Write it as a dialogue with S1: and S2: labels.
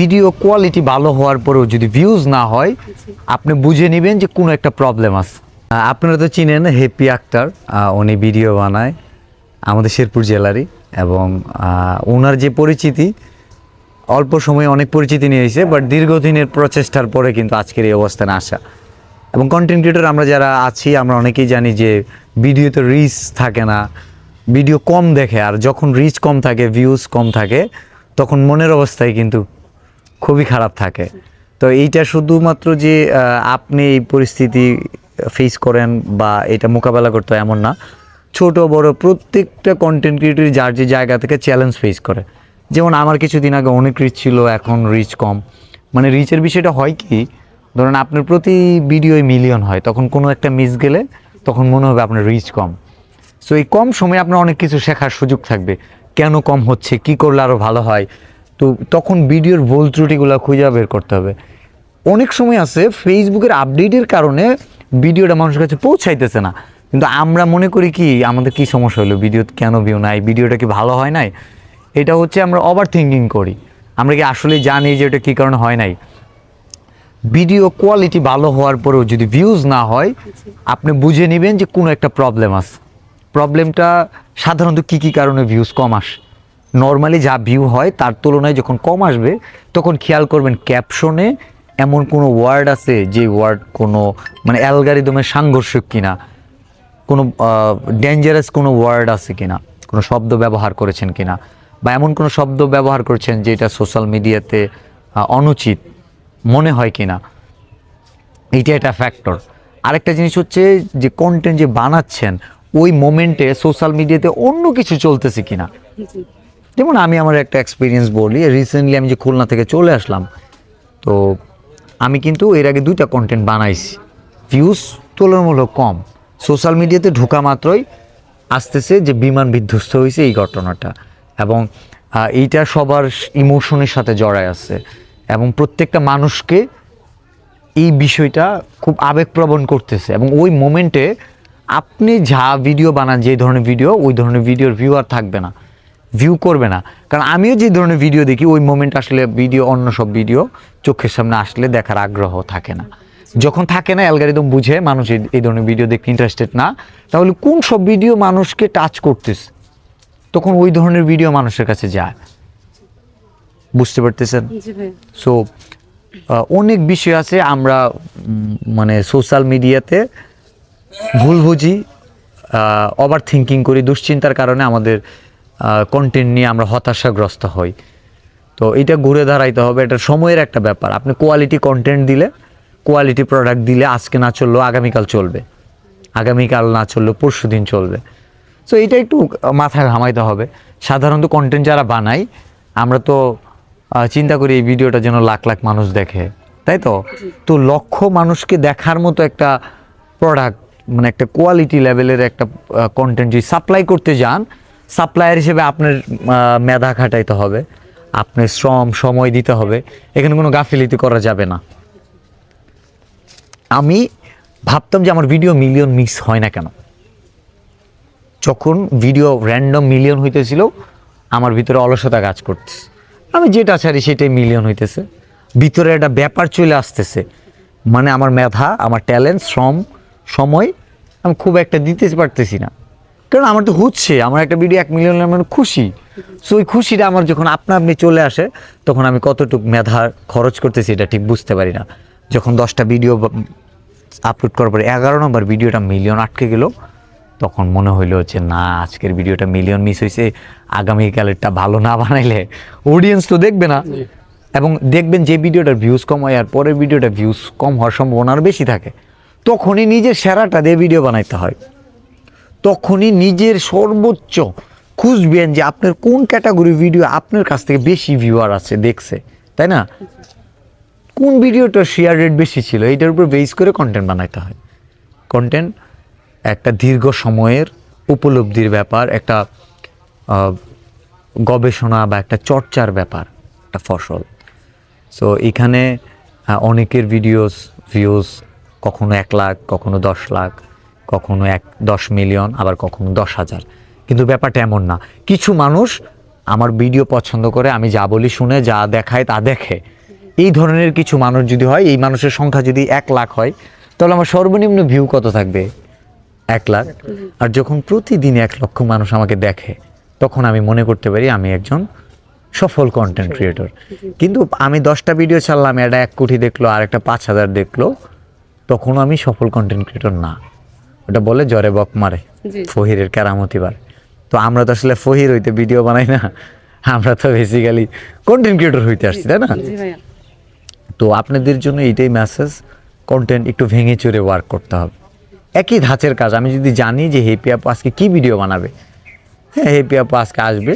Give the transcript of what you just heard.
S1: Video quality ভালো হওয়ার পরেও যদি ভিউজ না হয় আপনি বুঝে নেবেন যে কোনো একটা প্রবলেম আছে। আপনারা তো চিনেন হ্যাপি আক্তার উনি ভিডিও বানায় আমাদের শেরপুর জেলারই এবং ওনার যে পরিচিতি অল্প সময়ে অনেক পরিচিতি নিয়ে এসেছে বাট দীর্ঘদিনের প্রচেষ্টার পরে কিন্তু আজকের এই অবস্থানে আসা। এবং কন্টেন্ট ক্রিয়েটর আমরা যারা আছি আমরা অনেকেই জানি যে ভিডিওতে রিচ থাকে না ভিডিও কম দেখে আর যখন রিচ কম থাকে ভিউজ কম থাকে তখন মনের অবস্থায় কিন্তু খুবই খারাপ থাকে। তো এইটা শুধুমাত্র যে আপনি এই পরিস্থিতি ফেস করেন বা এটা মোকাবেলা করতে এমন না। ছোট, বড় প্রত্যেকটা কন্টেন্ট ক্রিয়েটর যার যে জায়গা থেকে চ্যালেঞ্জ ফেস করে। যেমন আমার কিছুদিন আগে অনেক রিচ ছিল, এখন রিচ কম। মানে রিচের বিষয়টা হয় কি, ধরুন আপনার প্রতি ভিডিওয় মিলিয়ন হয়, তখন কোনো একটা মিস গেলে তখন মনে হবে আপনার রিচ কম। সো এই কম সময়ে আপনার অনেক কিছু শেখার সুযোগ থাকবে। কেন কম হচ্ছে, কি করলে আরও ভালো হয় তো তখন ভিডিওর ভুল ত্রুটিগুলো খুঁজে বের করতে হবে। অনেক সময় আছে ফেসবুকের আপডেটের কারণে ভিডিওটা মানুষের কাছে পৌঁছাইতেছে না। কিন্তু আমরা মনে করি কি, আমাদের কি সমস্যা হলো? ভিডিও কেন ভিউ নাই? ভিডিওটা কি ভালো হয় নাই? এটা হচ্ছে আমরা ওভার থিঙ্কিং করি। আমরা কি আসলে জানি যে এটা কী কারণে হয় নাই? ভিডিও কোয়ালিটি ভালো হওয়ার পরেও যদি ভিউজ না হয়, আপনি বুঝে নেবেন যে কোনো একটা প্রবলেম আছে। প্রবলেমটা সাধারণত কী কী কারণে ভিউজ কম আসে? নর্মালি যা ভিউ হয়, তার তুলনায় যখন কম আসবে, তখন খেয়াল করবেন ক্যাপশনে এমন কোনো ওয়ার্ড আছে যে ওয়ার্ড কোনো মানে অ্যালগারিদমের সাংঘর্ষিক কিনা, কোনো ডেঞ্জারাস কোনো ওয়ার্ড আছে কিনা, কোনো শব্দ ব্যবহার করেছেন কিনা, বা এমন কোনো শব্দ ব্যবহার করছেন যেটা সোশ্যাল মিডিয়াতে অনুচিত মনে হয় কিনা, এইটা একটা ফ্যাক্টর আরেকটা জিনিস হচ্ছে যে কন্টেন্ট যে বানাচ্ছেন, ওই মোমেন্টে সোশ্যাল মিডিয়াতে অন্য কিছু চলতেছে কিনা যেমন আমি আমার একটা এক্সপিরিয়েন্স বলি রিসেন্টলি আমি যে খুলনা থেকে চলে আসলাম, তো আমি কিন্তু এর আগে দুইটা কন্টেন্ট বানাইছি। ভিউজ তুলনামূলক কম। সোশ্যাল মিডিয়াতে ঢোকা মাত্রই আসতেছে যে বিমান বিধ্বস্ত হয়েছে এই ঘটনাটা এবং এইটা সবার ইমোশনের সাথে জড়ায় আছে এবং প্রত্যেকটা মানুষকে এই বিষয়টা খুব আবেগপ্রবণ করতেছে এবং ওই মোমেন্টে আপনি যা ভিডিও বানান, যে ধরনের ভিডিও ওই ধরনের ভিডিওর ভিউ আর থাকবে না। ভিউ করবে না। কারণ আমিও যে ধরনের ভিডিও দেখি ওই মোমেন্ট আসলে ভিডিও অন্য সব ভিডিও চোখের সামনে আসলে দেখার আগ্রহ থাকে না। যখন থাকে না অ্যালগারিদম বুঝে মানুষ এই- ধরনের ভিডিও দেখতে ইন্টারেস্টেড না তাহলে কোন সব ভিডিও মানুষকে টাচ করতেছে? তখন ওই ধরনের ভিডিও মানুষের কাছে যায়। বুঝতে পারতেছেন? সো অনেক বিষয় আছে আমরা মানে সোশ্যাল মিডিয়াতে ভুল বুঝি ওভার থিঙ্কিং করি দুশ্চিন্তার কারণে আমাদের কন্টেন্ট নিয়ে আমরা হতাশাগ্রস্ত হই। তো এটা ঘুরে দাঁড়াইতে হবে এটা সময়ের একটা ব্যাপার। আপনি কোয়ালিটি কন্টেন্ট দিলে কোয়ালিটি প্রোডাক্ট দিলে আজকে না চললেও আগামীকাল চলবে। আগামীকাল না চললেও পরশু দিন চলবে। সো এটা একটু মাথায় ঘামাইতে হবে। সাধারণত কন্টেন্ট যারা বানাই আমরা তো চিন্তা করি এই ভিডিওটা যেন লাখ লাখ মানুষ দেখে। তাই তো? তো লক্ষ মানুষকে দেখার মতো একটা প্রোডাক্ট মানে একটা কোয়ালিটি লেভেলের একটা কন্টেন্ট যদি সাপ্লাই করতে যান সাপ্লায়ার হিসেবে আপনার মেধা খাটাইতে হবে। আপনার শ্রম, সময় দিতে হবে। এখানে কোনো গাফিলিতি করা যাবে না। আমি ভাবতাম যে আমার ভিডিও মিলিয়ন মিস হয় না কেন? যখন ভিডিও র্যান্ডম মিলিয়ন হইতেছিল, আমার ভিতরে অলসতা কাজ করতেছে। আমি যেটা ছাড়ি সেটাই মিলিয়ন হইতেছে। ভিতরে একটা ব্যাপার চলে আসতেছে। মানে আমার মেধা, আমার ট্যালেন্ট শ্রম, সময় আমি খুব একটা দিতে পারতেছি না। কারণ আমার তো হচ্ছে আমার একটা ভিডিও এক মিলিয়ন মানে খুশি। সো ওই খুশিটা আমার যখন আপনা আপনি চলে আসে তখন আমি কতটুকু মেধা খরচ করতেছি এটা ঠিক বুঝতে পারি না। যখন দশটা ভিডিও আপলোড করার পরে এগারো নম্বর ভিডিওটা মিলিয়ন আটকে গেল তখন মনে হইল যে না আজকের ভিডিওটা মিলিয়ন মিস হয়েছে আগামীকালেরটা ভালো না বানাইলে অডিয়েন্স তো দেখবে না। এবং দেখবেন যে ভিডিওটার ভিউজ কম হয় আর পরের ভিডিওটা ভিউজ কম হওয়ার সম্ভাবনা আরও বেশি থাকে তখনই নিজের সেরাটা দিয়ে ভিডিও বানাইতে হয়। তখনই নিজের সর্বোচ্চ খুঁজবেন যে আপনার কোন ক্যাটাগরি ভিডিও আপনার কাছ থেকে বেশি ভিউয়ার আছে, দেখছে, তাই না? কোন ভিডিওটার শেয়ার রেট বেশি ছিল, এইটার উপর বেস করে কন্টেন্ট বানাইতে হয়। কন্টেন্ট একটা দীর্ঘ সময়ের উপলব্ধির ব্যাপার, একটা গবেষণা বা একটা চর্চার ব্যাপার, একটা ফসল। সো এখানে অনেকের ভিডিওস ভিউজ কখনো এক লাখ, কখনো দশ লাখ কখনো এক দশ মিলিয়ন আবার কখনো দশ হাজার। কিন্তু ব্যাপারটা এমন না। কিছু মানুষ আমার ভিডিও পছন্দ করে আমি যা বলি শুনে যা দেখায় তা দেখে। এই ধরনের কিছু মানুষ যদি হয় এই মানুষের সংখ্যা যদি এক লাখ হয় তাহলে আমার সর্বনিম্ন ভিউ কত থাকবে? এক লাখ। আর যখন প্রতিদিন এক লক্ষ মানুষ আমাকে দেখে তখন আমি মনে করতে পারি আমি একজন সফল কন্টেন্ট ক্রিয়েটর কিন্তু আমি দশটা ভিডিও ছাড়লাম এটা এক কোটি দেখল আর একটা পাঁচ হাজার দেখল তখনও আমি সফল কন্টেন্ট ক্রিয়েটর না। ওটা বলে জ্বরে বক মারে ফহিরের কেরামতি বার। তো আমরা তো আসলে ফহির হইতে ভিডিও বানাই না আমরা তো বেসিক্যালি কন্টেন্ট ক্রিয়েটর হইতে আসছি তাই না? তো আপনাদের জন্য এইটাই মেসেজ কন্টেন্ট একটু ভেঙে চুরে ওয়ার্ক করতে হবে। একই ধাঁচের কাজ আমি যদি জানি যে হেপি আপু আজকে কি ভিডিও বানাবে? হ্যাঁ হেপি আপু আজকে আসবে